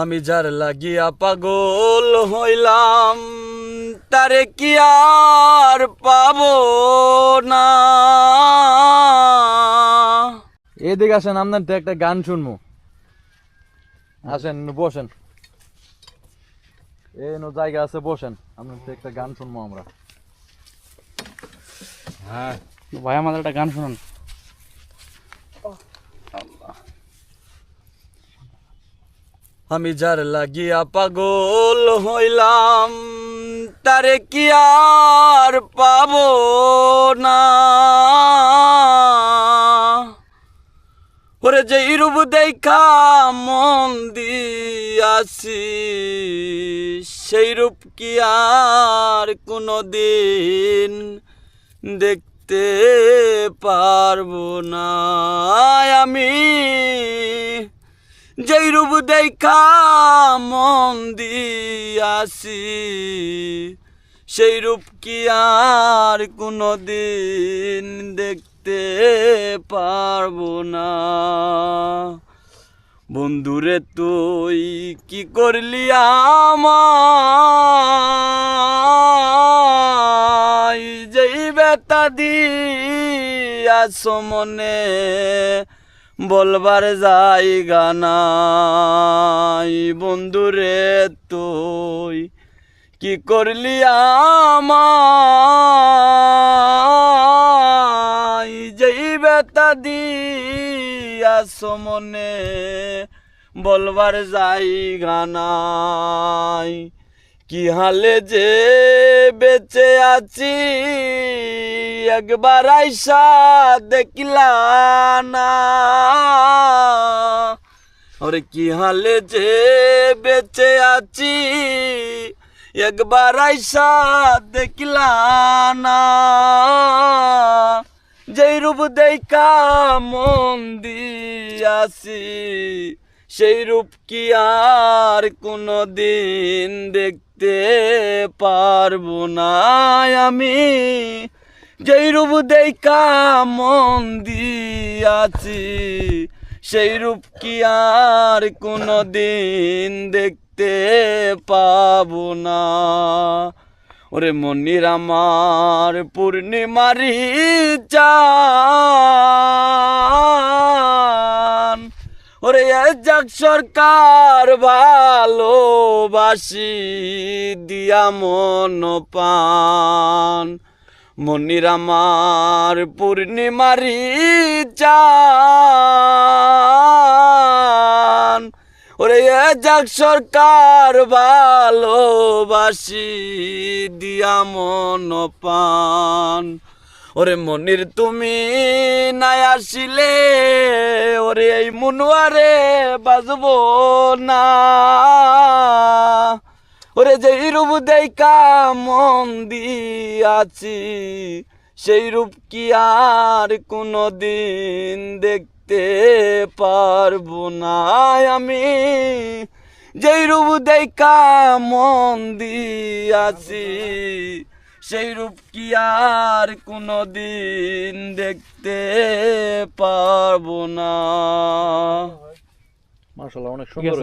আমি যার লাগিয়া পাগল হইলাম, তারে কি আর পাব না? এদিকে আসেন আপনার তো একটা গান শুনব। আসেন, বসেন। এ নো জায়গা আছে, বসেন। আপনার তো একটা গান শুনব আমরা। হ্যাঁ। ভাই, আমাদের একটা গান শুনুন। আমি যার লাগিয়া পাগল হইলাম, তারে কি আর পাব না? ওরে যে রূপ দেখা মন দিয়াছি সেই রূপ কি আর কোনো দিন দেখতে পারব না? আমি যেই রূপ দেখা মন দিয়াছি, সেই রূপ কি আর কোনো দিন দেখতে পারব না। বন্ধুরে, তুই কি করলি আমায়? যেই বেতা দিয়াছ মনে বলবার জায়গা নাই। বন্ধুরে তুই, কি করলি আমায়? যেই বেতা দিয়াছ মনে, বলবার জায়গা নাই। কি হালে যে বেঁচে আছি? একবার আইসা দেখলা না। কি হালে যে বেঁচে আছি? একবার আইসা দেখলা না। যেই রূপ দেখা মন দিয়াছি, সেই রূপ কি আর কোনো দিন দেখতে পারব না আমি। যেই রূপ দেখা মন দিয়াছি, সেই রূপ কি আর কোনো দিন দেখতে পাবো না। ওরে মনির আমার পূর্ণিমারি চান ওরে যাক সরকার ভালোবাসি, দিয়া মন পান মনির আমার পূর্ণিমারি চান। ওরে যাক সরকার ভালোবাসি, দিয়া মন পান ওরে মনির, তুমি নাই আসিলে, ওরে এই মনুয়ারে বাজবো না। ওরে যে রূপ দেখা মন দিয়াছি, সেই রূপ কি আর কোনো দিন দেখতে পারব না। আমি যেই রূপ দেখা মন দিয়াছি সেই রূপ কি আর কোনো দিন দেখতে পারব না। মার্শাল্লাহ অনেক সুন্দর